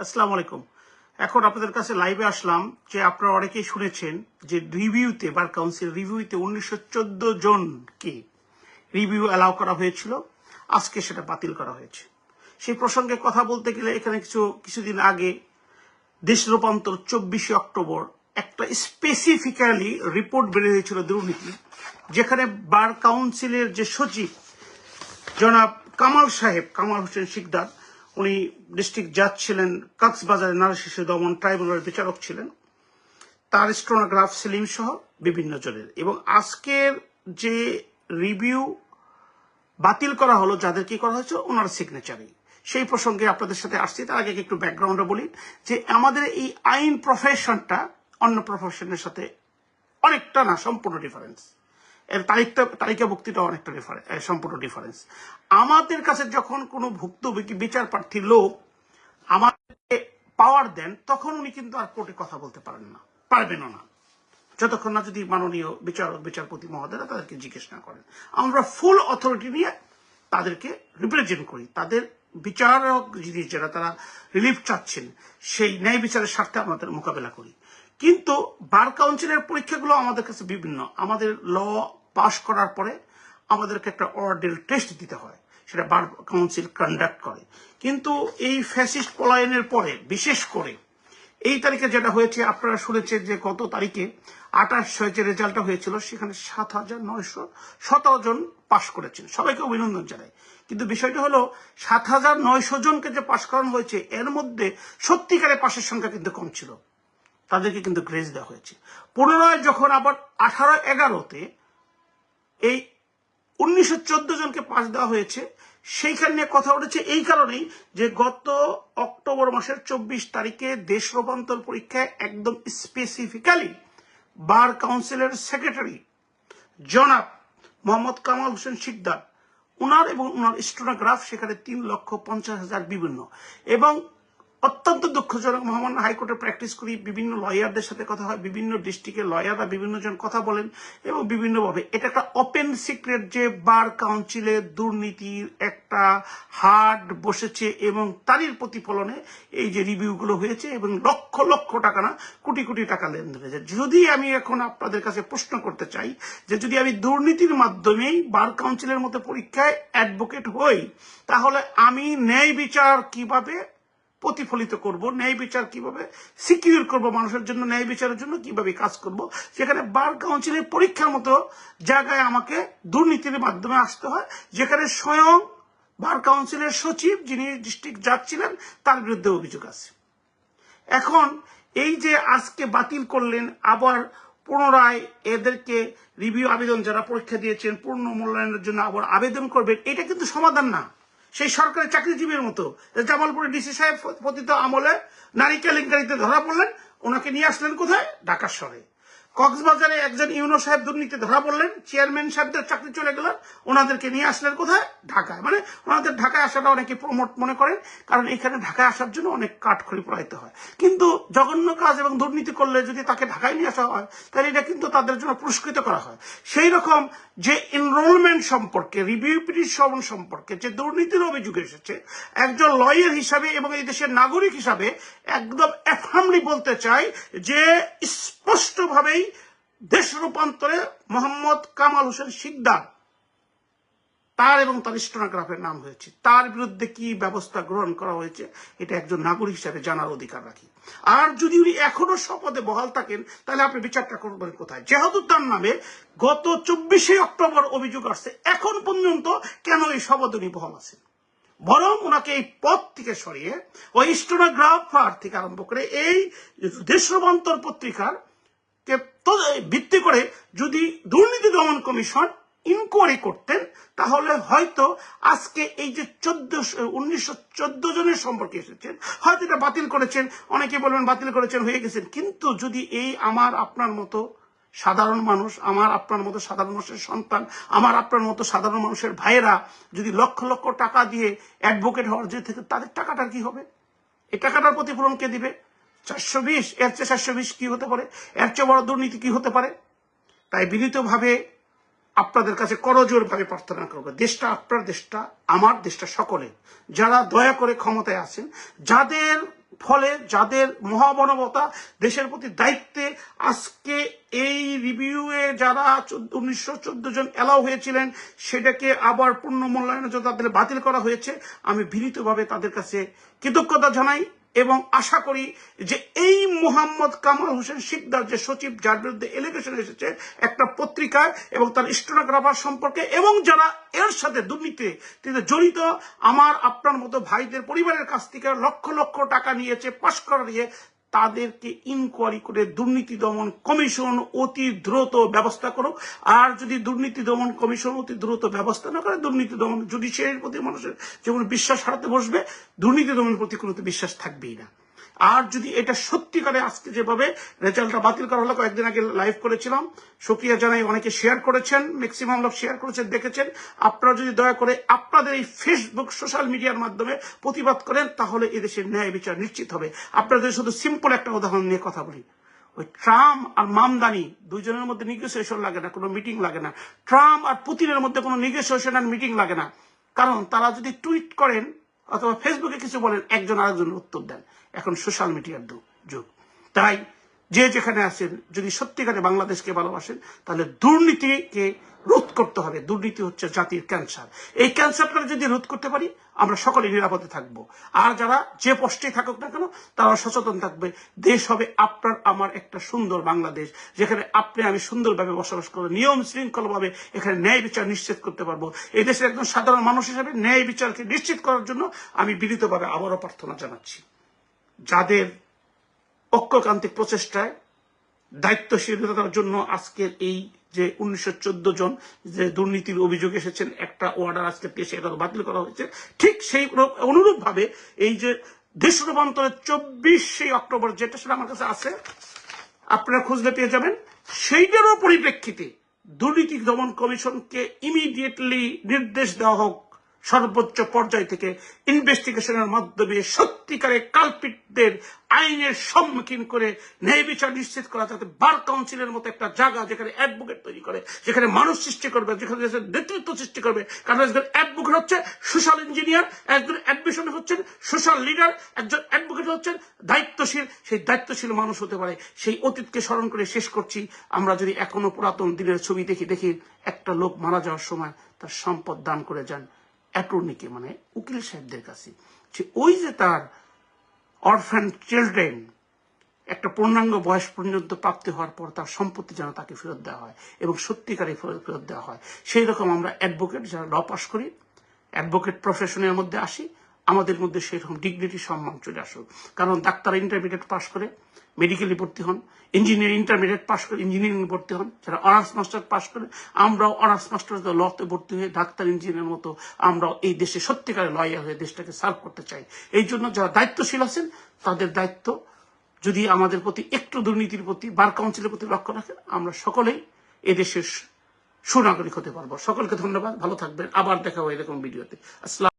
আসসালামু আলাইকুম। এখন আপনাদের কাছে লাইভে আসলাম যে আপনারা অনেকেই শুনেছেন যে রিভিউতে বার কাউন্সিল রিভিউতে উনিশশো চোদ্দ জনকে রিভিউ অ্যালাউ করা হয়েছিল। আজকে সেটা বাতিল করা হয়েছে। সেই প্রসঙ্গে কথা বলতে গেলে এখানে কিছু, কিছুদিন আগে দেশ রূপান্তর চব্বিশে অক্টোবর একটা স্পেসিফিক্যালি রিপোর্ট বের হয়েছিল দুর্নীতি, যেখানে বার কাউন্সিলের যে সচিব জনাব কামাল সাহেব, কামাল হোসেন শিকদার উনি ডিস্ট্রিক্ট জাজ ছিলেন, কক্সবাজারের নারী শিশু দমন ট্রাইব্যুনালের বিচারক ছিলেন। তার স্টোনোগ্রাফ সেলিম সহ বিভিন্ন জনের। এবং আজকের যে রিভিউ বাতিল করা হলো, যাদের কি করা হয়েছে, ওনার সিগনেচারেই সেই প্রসঙ্গে আপনাদের সাথে আসছি। তার আগে একটু ব্যাকগ্রাউন্ডে বলি, যে আমাদের এই আইন প্রফেশনটা অন্য প্রফেশনের সাথে অনেকটা না, সম্পূর্ণ ডিফারেন্স এর তারিখটা তালিকা ভুক্তিটা অনেকটা সম্পূর্ণ ডিফারেন্স আমাদের কাছে যখন কোনো ভুক্তভোগী বিচার প্রার্থী লোক আমাদেরকে পাওয়ার দেন, তখন উনি কিন্তু আর কোর্টে কথা বলতে পারেন না, পারবেনও না। যতক্ষণ না যদি মাননীয় বিচারক, বিচারপতি মহোদয়রা তাদেরকে জিজ্ঞেস না করেন। আমরা ফুল অথরিটি নিয়ে তাদেরকে রিপ্রেজেন্ট করি। তাদের বিচারক যিনি, যারা তারা রিলিফ চাচ্ছেন, সেই ন্যায় বিচারের স্বার্থে আমাদের মোকাবেলা করি। কিন্তু বার কাউন্সিলের পরীক্ষাগুলো আমাদের কাছে বিভিন্ন। আমাদের ল পাশ করার পরে আমাদেরকে একটা অর্ডেল টেস্ট দিতে হয়, সেটা বার কাউন্সিল কন্ডাক্ট করে। কিন্তু এই ফ্যাসিস্ট পলায়নের পরে, বিশেষ করে, এই তারিখে যেটা হয়েছে, আপনারা শুনেছেন যে গত তারিখে আঠাশ ছয় যে রেজাল্টটা হয়েছিল, সেখানে সাত হাজার নয়শো সতেরো জন পাশ করেছেন। সবাইকে অভিনন্দন জানাই। কিন্তু বিষয়টা হলো, সাত হাজার নয়শো জনকে যে পাশ করানো হয়েছে, এর মধ্যে সত্যিকারে পাশের সংখ্যা কিন্তু কম ছিল। তাদেরকে কিন্তু গ্রেস দেওয়া হয়েছে। পুনরায় যখন আবার আঠারো এগারোতে এই উনিশশো চোদ্দ জনকে পাশ দেওয়া হয়েছে, সেইখান নিয়ে কথা উঠেছে এই কারণেই যে গত অক্টোবর মাসের চব্বিশ তারিখে দেশ রূপান্তর পরীক্ষায় একদম স্পেসিফিক্যালি বার কাউন্সিলের সেক্রেটারি জনাব মোহাম্মদ কামাল হোসেন শিকদার, উনার এবং উনার স্টোনোগ্রাফ সেখানে তিন লক্ষ পঞ্চাশ হাজার বিভিন্ন। এবং অত্যন্ত দুঃখজনক। মহামান্য হাইকোর্টে প্র্যাকটিস করি, বিভিন্ন লয়ারদের সাথে কথা হয়, বিভিন্ন ডিস্ট্রিক্টের লয়াররা বিভিন্ন জন কথা বলেন এবং বিভিন্নভাবে। এটা একটা ওপেন সিক্রেট যে বার কাউন্সিলে দুর্নীতির একটা হাট বসেছে এবং তারই প্রতিফলনে এই যে রিভিউগুলো হয়েছে এবং লক্ষ লক্ষ টাকা না, কোটি কোটি টাকা লেনদেন হয়েছে। যদি আমি এখন আপনাদের কাছে প্রশ্ন করতে চাই যে যদি আমি দুর্নীতির মাধ্যমেই বার কাউন্সিলের মতো পরীক্ষায় অ্যাডভোকেট হই, তাহলে আমি ন্যায় বিচার কীভাবে প্রতিফলিত করব, ন্যায় বিচার কীভাবে? সিকিউর করব মানুষের জন্য, ন্যায় বিচারের জন্য কীভাবে কাজ করব? সেখানে বার কাউন্সিলের পরীক্ষার মতো জায়গায় আমাকে দুর্নীতির মাধ্যমে আসতে হয়, যেখানে স্বয়ং বার কাউন্সিলের সচিব যিনি ডিস্ট্রিক্ট জাজ ছিলেন, তার বিরুদ্ধে অভিযোগ আছে। এখন এই যে আজকে বাতিল করলেন, আবার পুনরায় এদেরকে রিভিউ আবেদন যারা পরীক্ষা দিয়েছেন, পূর্ণ মূল্যায়নের জন্য আবার আবেদন করবেন, এটা কিন্তু সমাধান না। সেই সরকারি চাকরিজীবীর মতো। জামালপুরের ডিসি সাহেব পতিত আমলে নারী কেলেঙ্কারিতে ধরা পড়লেন, ওনাকে নিয়ে আসলেন কোথায়? ঢাকার শহরে। কক্সবাজারে একজন ইউনো সাহেব দুর্নীতি ধরা পড়লেন, চেয়ারম্যান সাহেবদের চাকরি চলে গেলেন ওনাদেরকে নিয়ে আসলেন কোথায়? ঢাকায়। মানে ওনাদের ঢাকায় আসাটা অনেকে প্রমোট মনে করেন, কারণ এখানে ঢাকায় আসার জন্য অনেক কাঠখড়ি পড়াইতে হয়। কিন্তু জঘন্য কাজ এবং দুর্নীতি করলে যদি তাকে ঢাকায় নিয়ে আসা হয়, তাহলে এটা কিন্তু তাদের জন্য পুরস্কৃত করা হয়। সেই রকম যে এনরোলমেন্ট সম্পর্কে রিভিউ পিটিশন সম্পর্কে যে দুর্নীতির অভিযোগ এসেছে, একজন লয়ার হিসাবে এবং এই দেশের নাগরিক হিসাবে একদম অ্যাফার্মলি বলতে চাই যে, স্পষ্টভাবেই দেশ রূপান্তরে মোহাম্মদ কামাল হোসেন শিকদার তার এবং তার স্টোনোগ্রাফের নাম হয়েছে। তার বিরুদ্ধে কি ব্যবস্থা গ্রহণ করা হয়েছে, এটা একজন নাগরিক হিসাবে জানার অধিকার রাখি। আর যদি উনি এখনও শপথে বহাল থাকেন, তাহলে আপনি বিচারটা করবেন কোথায়? যেহেতু তার নামে গত চব্বিশে অক্টোবর অভিযোগ আসছে, এখন পর্যন্ত কেন এই শপথ উনি বহাল আছেন? বরং ওনাকে এই পদ থেকে সরিয়ে ওই স্টোনোগ্রাফার থেকে আরম্ভ করে এই দেশ পত্রিকার ভিত্তি করে যদি দুর্নীতি দমন কমিশন ইনকোয়ারি করতেন, তাহলে হয়তো আজকে এই যে চোদ্দ উনিশশো জনের সম্পর্কে এসেছেন, হয়তো এটা বাতিল করেছেন, অনেকে বলবেন বাতিল করেছেন, হয়ে গেছেন। কিন্তু যদি এই আমার আপনার মতো সাধারণ মানুষ, আমার আপনার মতো সাধারণ মানুষের সন্তান, আমার আপনার মতো সাধারণ মানুষের ভাইয়েরা যদি লক্ষ লক্ষ টাকা দিয়ে অ্যাডভোকেট হওয়ার যে থেকে, তাদের টাকাটা কি হবে? এই টাকাটার প্রতিফলন কে দিবে? চারশো বিশ, এর চেয়ে চারশো বিশ কি হতে পারে? এর চেয়ে বড় দুর্নীতি কি হতে পারে? তাই বিনীতভাবে আপনাদের কাছে করজোর ভাবে প্রার্থনা করব। দেশটা আপনার দেশটা, আমার দেশটা সকলের। যারা দয়া করে ক্ষমতায় আছেন, যাদের ফলে, যাদের মহামানবতা দেশের প্রতি দায়িত্বে, আজকে এই রিভিউয়ে যারা উনিশশো চোদ্দ জন এলাও হয়েছিলেন, সেটাকে আবার পূর্ণ মূল্যায়নের জন্য তাদের বাতিল করা হয়েছে। আমি বিনীতভাবে তাদের কাছে কৃতজ্ঞতা জানাই। এবং আশা করি যে এই মোহাম্মদ কামাল হোসেন শিকদার যে সচিব, যার বিরুদ্ধে এলিগেশন এসেছে একটা পত্রিকায় এবং তার স্টোনোগ্রাফার সম্পর্কে এবং যারা এর সাথে দুর্নীতিতে জড়িত, আমার আপনার মতো ভাইদের পরিবারের কাছ থেকে লক্ষ লক্ষ টাকা নিয়েছে, পাশ করা দিয়ে তাদেরকে ইনকোয়ারি করে দুর্নীতি দমন কমিশন অতি দ্রুত ব্যবস্থা করো আর যদি দুর্নীতি দমন কমিশন অতি দ্রুত ব্যবস্থা না করে, দুর্নীতি দমন জুডিশিয়ারির প্রতি মানুষের যেমন বিশ্বাস হারাতে বসবে, দুর্নীতি দমনের প্রতি কোনো বিশ্বাস থাকবেই না। আর যদি এটা সত্যিকারে আজকে যেভাবে রেজাল্টটা বাতিল করা হলো, কয়েকদিন আগে লাইভ করেছিলাম সক্রিয়া জানাই অনেকে শেয়ার করেছেন ম্যাক্সিমাম লোক শেয়ার করেছেন, দেখেছেন। আপনারা যদি দয়া করে আপনাদের এই ফেসবুক সোশ্যাল মিডিয়ার মাধ্যমে প্রতিবাদ করেন, তাহলে এদেশের ন্যায় বিচার নিশ্চিত হবে। আপনাদের শুধু সিম্পল একটা উদাহরণ নিয়ে কথা বলি। ওই ট্রাম্প আর মামদানি দুইজনের মধ্যে নিগোসিয়েশন লাগে না, কোনো মিটিং লাগে না। ট্রাম্প আর পুতিনের মধ্যে কোনো নিগোসিয়েশন আর মিটিং লাগে না। কারণ তারা যদি টুইট করেন অথবা ফেসবুকে কিছু বলেন একজন আরেকজন উত্তর দেন। এখন সোশ্যাল মিডিয়ার যুগ। তাই যে যেখানে আছেন, যদি সত্যিকারে বাংলাদেশকে ভালোবাসেন, তাহলে দুর্নীতিকে রোধ করতে হবে। দুর্নীতি হচ্ছে জাতির ক্যান্সার। এই ক্যান্সারটা যদি রোধ করতে পারি, আমরা সকলে নিরাপদে থাকব। আর যারা যে পোস্টে থাকুক না কেন, তারা সচেতন থাকবে, দেশ হবে আপনার আমার একটা সুন্দর বাংলাদেশ, যেখানে আপনি আমি সুন্দরভাবে বসবাস করব নিয়ম শৃঙ্খলভাবে এখানে ন্যায় বিচার নিশ্চিত করতে পারব। এই দেশের একজন সাধারণ মানুষ হিসেবে ন্যায় বিচারকে নিশ্চিত করার জন্য আমি বিনীতভাবে আবারও প্রার্থনা জানাচ্ছি। যাদের ঐক্যকান্তিক প্রচেষ্টায় দায়িত্বশীলতার জন্য আজকের এই যে উনিশশো চোদ্দ জন যে দুর্নীতির অভিযোগ এসেছেন, একটা অর্ডার আজকে পেশে এটা বাতিল করা হয়েছে। ঠিক সেই অনুরূপ ভাবে এই যে দেশ রূপান্তরের চব্বিশে অক্টোবর যেটা সেটা আমার কাছে আছে, আপনারা খুঁজলে পেয়ে যাবেন। সেইটারও পরিপ্রেক্ষিতে দুর্নীতি দমন কমিশনকে ইমিডিয়েটলি নির্দেশ দেওয়া হোক। সর্বোচ্চ পর্যায় থেকে ইনভেস্টিগেশনের মাধ্যমে সত্যিকারে কালপিটদের আইনের সম্মুখীন করে ন্যায় বিচার নিশ্চিত করা যাতে বার কাউন্সিলের মতো একটা জায়গা যেখানে অ্যাডভোকেট তৈরি করে, যেখানে মানুষ সৃষ্টি করবে, যেখানে দেশের নেতৃত্ব সৃষ্টি করবে। কারণ একজন অ্যাডভোকেট হচ্ছে সোশ্যাল ইঞ্জিনিয়ার, একজন অ্যাডমিশন হচ্ছেন সোশ্যাল লিডার, একজন অ্যাডভোকেট হচ্ছেন দায়িত্বশীল। সেই দায়িত্বশীল মানুষ হতে পারে। সেই অতীতকে স্মরণ করে শেষ করছি। আমরা যদি এখনও পুরাতন দিনের ছবি দেখি দেখি একটা লোক মারা যাওয়ার সময় তার সম্পদ দান করে যান। অ্যাটর্নিকে মানে উকিল সাহেবদের কাছে, যে ওই যে তার অরফ্যান চিলড্রেন একটা পূর্ণাঙ্গ বয়স পর্যন্ত প্রাপ্তি হওয়ার পর তার সম্পত্তি যেন তাকে ফেরত দেওয়া হয় এবং সত্যিকারে ফেরত দেওয়া হয়। সেই রকম আমরা অ্যাডভোকেট যারা ল পাস করি অ্যাডভোকেট প্রফেশনের মধ্যে আসি। আমাদের মধ্যে সেরকম ডিগনিটি সম্মান চলে আসুক কারণ ডাক্তার ইন্টারমিডিয়েট পাশ করে মেডিকেলে ভর্তি হন ইঞ্জিনিয়ারিং ইন্টারমিডিয়েট পাশ করে ইঞ্জিনিয়ারিং ভর্তি হন, যারা অনার্স মাস্টার পাশ করে, আমরাও অনার্স মাস্টার লতে ভর্তি হয়ে ডাক্তার ইঞ্জিনিয়ারের মতো আমরাও এই দেশে সত্যিকারে লয়ার হয়ে দেশটাকে সার্ভ করতে চাই। এই জন্য যারা দায়িত্বশীল আছেন, তাদের দায়িত্ব যদি আমাদের প্রতি একটু দুর্নীতির প্রতি, বার কাউন্সিলের প্রতি লক্ষ্য রাখেন, আমরা সকলেই এদেশের সুনাগরিক হতে পারব। সকলকে ধন্যবাদ, ভালো থাকবেন। আবার দেখা হবে এরকম ভিডিওতে আসসালাম